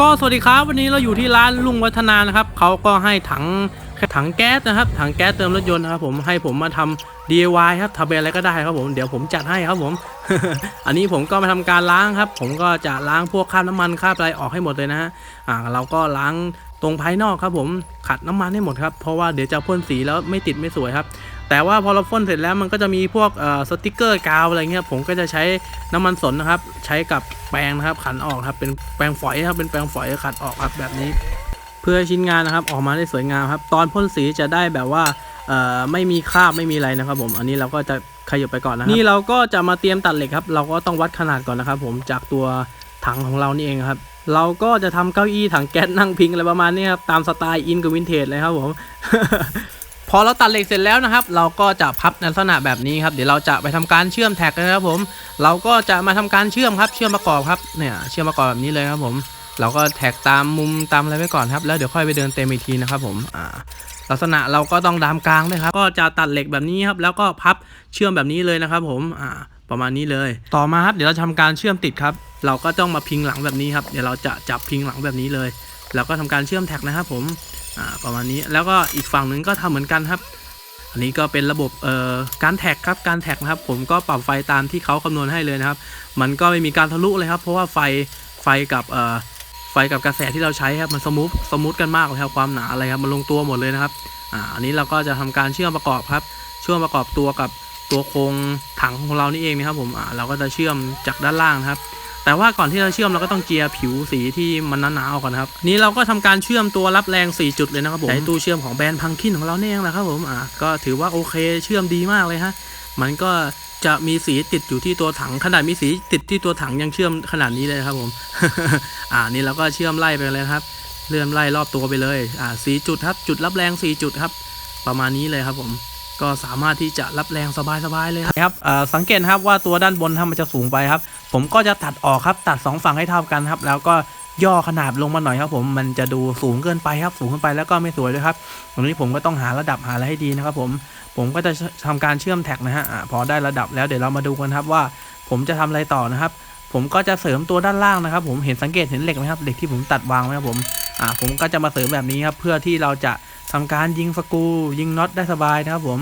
ก็สวัสดีครับวันนี้เราอยู่ที่ร้านลุงวัฒนานะครับเขาก็ให้ถังถังแก๊สนะครับ ถังแก๊สเติมรถยนต์นะครับผมให้ผมมาทำ DIY ครับทำเป็นอะไรก็ได้ครับผมเดี๋ยวผมจัดให้ครับผม อันนี้ผมก็มาทำการล้างครับ ผมก็จะล้างพวกคราบน้ำมันคราบอะไรออกให้หมดเลยนะฮะอ่าเราก็ล้างตรงภายนอกครับผมขัดน้ำมันให้หมดครับเพราะว่าเดี๋ยวจะพ่นสีแล้วไม่ติดไม่สวยครับ แต่ว่าพอเราพ่นเสร็จแล้วมันก็จะมีพวกสติกเกอร์กาวอะไรเงี้ยผมก็จะใช้น้ำมันสนนะครับ ใช้กับแปรงนะครับขันออกครับเป็นแปรงฝอยครับเป็นแปรงฝอยขัดออกครับแบบนี้ เพื่อชิ้นงานนะครับออกมาได้สวยงามครับ ตอนพ่นสีจะได้แบบว่าไม่มีคราบไม่มีอะไรนะครับ ผมอันนี้เราก็จะขยับไปก่อนนะครับนี่เราก็จะมาเตรียมตัดเหล็กครับ เราก็ต้องวัดขนาดก่อนนะครับ ผมจากตัวถังของเรานี่เองครับเราก็จะทำเก้าอี้ถังแก๊สนั่งพิงอะไรประมาณนี้ครับตามสไตล์อินกับวินเทจเลยครับผม อเราตัดเหล็กเสร็จแล้วนะครับ เราก็จะพับในลักษณะแบบนี้ครับ เดี๋ยวเราจะไปทำการเชื่อมแท็กนะครับผม เราก็จะมาทำการเชื่อมครับ เชื่อมประกอบครับ เนี่ยเชื่อมประกอบแบบนี้เลยครับผม เราก็แท็กตามมุมตามอะไรไว้ก่อนครับ แล้วเดี๋ยวค่อยไปเดินเต็มอีกทีนะครับผม อ่าลักษณะเราก็ต้องดามกลางด้วยครับ ก็จะตัดเหล็กแบบนี้ครับ แล้วก็พับเชื่อมแบบนี้เลยนะครับ ผม อ่า ประมาณนี้เลย ต่อมาครับ เดี๋ยวเราทำการเชื่อมติดครับ เราก็ต้องมาพิงหลังแบบนี้ครับ เดี๋ยวเราจะจับพิงหลังแบบนี้เลย แล้วก็ทำการเชื่อมแท็กนะครับผมประมาณนี้แล้วก็อีกฝั่งหนึ่งก็ทำเหมือนกันครับ อันนี้ก็เป็นระบบเอ่อการแท็กครับการแท็กนะครับ ผมก็ปรับไฟตามที่เขาคำนวณให้เลยนะครับ มันก็ไม่มีการทะลุเลยครับ เพราะว่าไฟไฟกับเอ่อไฟกับกระแสที่เราใช้ครับมันสมูทสมูทกันมากเลยครับความหนาอะไรครับมันลงตัวหมดเลยนะครับอ่าอันนี้เราก็จะทำการเชื่อมประกอบครับ เชื่อมประกอบตัวกับตัวโครงถังของเรานี่เองนะครับผมอ่าเราก็จะเชื่อมจากด้านล่างนะครับ แต่ว่าก่อนที่เราเชื่อมเราก็ต้องเจียร์ผิวสีที่มันหนาๆออกก่อนนะครับ นี่เราก็ทำการเชื่อมตัวรับแรง 4 จุดเลยนะครับผมใช้ตู้เชื่อมของแบรนด์พังคินของเราเนี่ยเองแหละครับผมอ่าก็ถือว่าโอเคเชื่อมดีมากเลยฮะมันก็จะมีสีติดอยู่ที่ตัวถังขนาดมีสีติดที่ตัวถังยังเชื่อมขนาดนี้เลยครับผม อ่านี่เราก็เชื่อมไล่ไปเลยนะครับ เลื่อนไล่รอบตัวไปเลย อ่าสีจุดครับ จุดรับแรง4จุดครับ ประมาณนี้เลยครับผม ก็สามารถที่จะรับแรงสบายๆเลยครับเอ่อสังเกตนะครับว่าตัวด้านบนถ้ามันจะสูงไปครับ ผมก็จะตัดออกครับตัดสองฝั่งให้เท่ากันครับ แล้วก็ย่อขนาดลงมาหน่อยครับผมมันจะดูสูงเกินไปครับสูงขึ้นไปแล้วก็ไม่สวยด้วยครับตรงนี้ผมก็ต้องหาระดับหาอะไรให้ดีนะครับผมผมก็จะทำการเชื่อมแท็กนะฮะอ่าพอได้ระดับแล้วเดี๋ยวเรามาดูกันครับว่า ผมจะทำอะไรต่อนะครับ ผมก็จะเสริมตัวด้านล่างนะครับ ผมเห็นสังเกตเห็นเหล็กไหมครับเหล็กที่ผมตัดวางไว้ครับผมอ่าผมก็จะมาเสริมแบบนี้ครับเพื่อที่เราจะทำการยิงสกูยิงน็อตได้สบายนะครับผม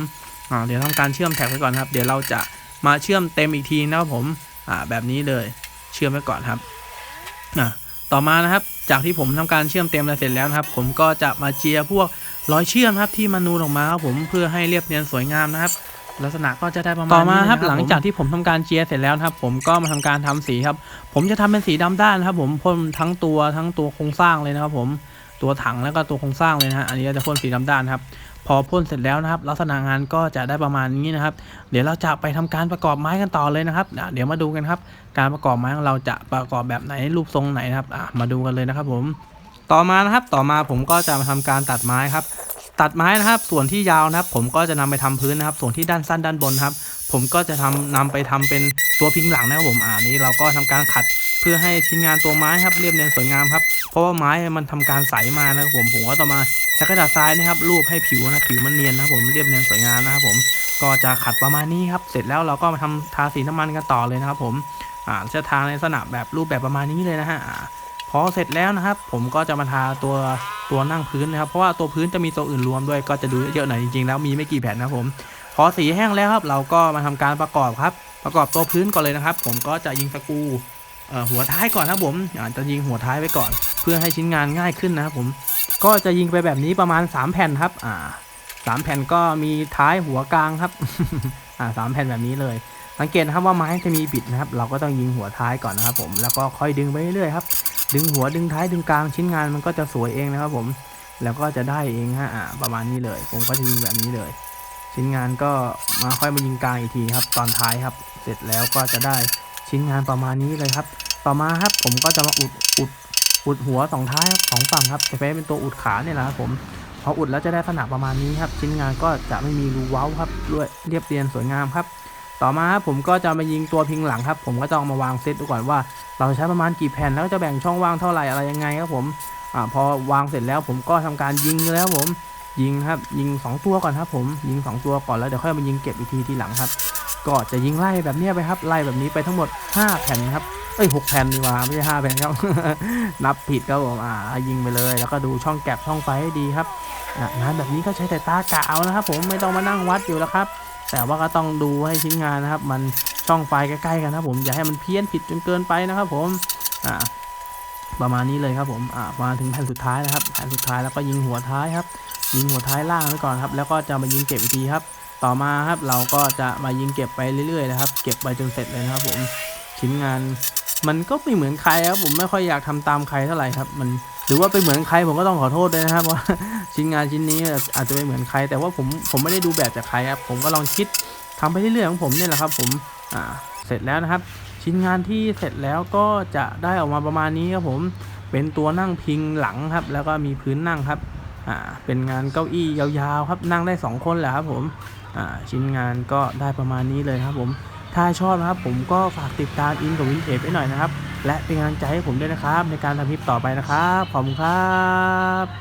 อ่าเดี๋ยวทำการเชื่อมแท็กไว้ก่อนครับ เดี๋ยวเราจะมาเชื่อมเต็มอีกทีนะครับผม อ่าแบบนี้เลยเชื่อมไว้ก่อนครับอ่าต่อมานะครับจากที่ผมทำการเชื่อมเต็มแล้วเสร็จแล้วนะครับ ผมก็จะมาเจียร์พวกรอยเชื่อมครับที่มานูนออกมาครับผมเพื่อให้เรียบเนียนสวยงามนะครับ ลักษณะก็จะได้ประมาณต่อมาครับหลังจากที่ผมทำการเจียร์เสร็จแล้วนะครับ ผมก็มาทำการทำสีครับ ผมจะทำเป็นสีดำด้านนะครับ ผมพ่นทั้งตัวทั้งตัวโครงสร้างเลยนะครับผม ตัวถังแล้วก็ตัวโครงสร้างเลยนะฮะอันนี้จะพ่นสีดำด้านครับพอพ่นเสร็จแล้วนะครับ ลักษณะงานก็จะได้ประมาณนี้นะครับ เดี๋ยวเราจะไปทำการประกอบไม้กันต่อเลยนะครับ เดี๋ยวมาดูกันครับ การประกอบไม้ของเราจะประกอบแบบไหนรูปทรงไหนนะครับมาดูกันเลยนะครับ ผม ต่อมานะครับต่อมาผมก็จะมาทำการตัดไม้ครับ ตัดไม้นะครับ ส่วนที่ยาวนะครับ ผมก็จะนำไปทำพื้นนะครับ ส่วนที่ด้านสั้นด้านบนครับ ผมก็จะทำนำไปทำเป็นตัวพิงหลังนะครับผมอ่านี้เราก็ทำการขัด เพื่อให้ชิ้นงานตัวไม้ครับเรียบเนียนสวยงามครับเพราะว่าไม้มันทำการใสมานะครับผมผมก็ต้อมาใช้กระดาษทรายนะครับรูปให้ผิวนะผิวมันเนียนนะครับผมเรียบเนียนสวยงามนะครับผมก็จะขัดประมาณนี้ครับเสร็จแล้วเราก็มาทำทาสีน้ำมันกันต่อเลยนะครับ ผมอ่าจะทาในลักษณะแบบรูปแบบประมาณนี้เลยนะฮะพอเสร็จแล้วนะครับ ผมก็จะมาทาตัวตัวนั่งพื้นนะครับ เพราะว่าตัวพื้นจะมีตัวอื่นรวมด้วยก็จะดูเยอะหน่อยจริงๆแล้วมีไม่กี่แผ่นนะผมพอสีแห้งแล้วครับ เราก็มาทำการประกอบครับ ประกอบตัวพื้นก่อนเลยนะครับ ผมก็จะยิงสกู หัวท้ายก่อนนะครับผมอาจจะยิงหัวท้ายไว้ก่อน เพื่อให้ชิ้นงานง่ายขึ้นนะครับผมก็จะยิงไปแบบนี้ประมาณ 3 แผ่นครับ อ่าสามแผ่นก็มีท้ายหัวกลางครับ อ่าสามแผ่นแบบนี้เลย สังเกตนะครับว่าไม้จะมีบิดนะครับ เราก็ต้องยิงหัวท้ายก่อนนะครับผม แล้วก็ค่อยดึงไปเรื่อยๆครับ ดึงหัวดึงท้ายดึงกลางชิ้นงานมันก็จะสวยเองนะครับผม แล้วก็จะได้เองฮะ อ่า ประมาณนี้เลย ผมก็จะยิงแบบนี้เลย ชิ้นงานก็มาค่อยมายิงกลางอีกทีครับ ตอนท้ายครับ เสร็จแล้วก็จะได้ ชิ้นงานประมาณนี้เลยครับ ต่อมาครับผมก็จะมาอุดอุดอุดหัวสองท้ายครับสองฝั่งครับจะเป็นตัวอุดขาเนี่ยแหละครับผมพออุดแล้วจะได้ขนาดประมาณนี้ครับ ชิ้นงานก็จะไม่มีรูเว้าครับด้วยเรียบเรียงสวยงามครับ ต่อมาครับผมก็จะมายิงตัวพิงหลังครับ ผมก็ต้องเอามาวางเซตดูก่อนว่า เราใช้ประมาณกี่แผ่นแล้วจะแบ่งช่องว่างเท่าไหร่อะไรยังไงครับผมอ่าพอวางเสร็จแล้วผมก็ทำการยิงแล้วผมยิงครับยิง 2 ตัวก่อนครับผมยิง 2 ตัวก่อนแล้วเดี๋ยวค่อยมายิงเก็บอีกทีทีหลังครับ ก็จะยิงไล่แบบนี้ไปครับไล่แบบนี้ไปทั้งหมด 5 แผ่นครับเอ้ยหกแผ่นดีกว่าไม่ใช่ห้าแผ่นครับ นับผิดครับผมอ่ายิงไปเลย แล้วก็ดูช่องแก็บช่องไฟให้ดีครับงานแบบนี้ก็ใช้แต่ตากะเอานะครับ ผมไม่ต้องมานั่งวัดอยู่แล้วครับ แต่ว่าก็ต้องดูให้ชิ้นงานนะครับ มันช่องไฟใกล้ๆกันนะครับผมอย่าให้มันเพี้ยนผิดจนเกินไปนะครับ ผมอ่าประมาณนี้เลยครับผมอ่ามาถึงแผ่นสุดท้ายนะครับแผ่นสุดท้ายแล้วก็ยิงหัวท้ายครับ ยิงหัวท้ายล่างไว้ก่อนครับ แล้วก็จะมายิงเก็บอีกทีครับ ต่อมาครับเราก็จะมายิงเก็บไปเรื่อยๆนะครับ เก็บไปจนเสร็จเลยนะครับผมชิ้นงานมันก็ไม่เหมือนใครครับผมไม่ค่อยอยากทำตามใครเท่าไหร่ครับ มันหรือว่าไปเหมือนใครผมก็ต้องขอโทษด้วยนะครับว่าชิ้นงานชิ้นนี้อาจจะไม่เหมือนใคร แต่ว่าผมผมไม่ได้ดูแบบจากใครครับผมก็ลองคิดทำไปเรื่อยๆของผมเนี่ยแหละครับ ผมอ่าเสร็จแล้วนะครับ ชิ้นงานที่เสร็จแล้วก็จะได้ออกมาประมาณนี้ครับผมเป็นตัวนั่งพิงหลังครับ แล้วก็มีพื้นนั่งครับ อ่าเป็นงานเก้าอี้ยาวๆครับนั่งได้สองคนแหละครับผมอ่าชิ้นงานก็ได้ประมาณนี้เลยครับผมถ้าชอบนะครับผมก็ฝากติดตามอินกับวินเทจไว้หน่อยนะครับ และเป็นกำลังใจให้ผมด้วยนะครับ ในการทำคลิปต่อไปนะครับ ขอบคุณครับ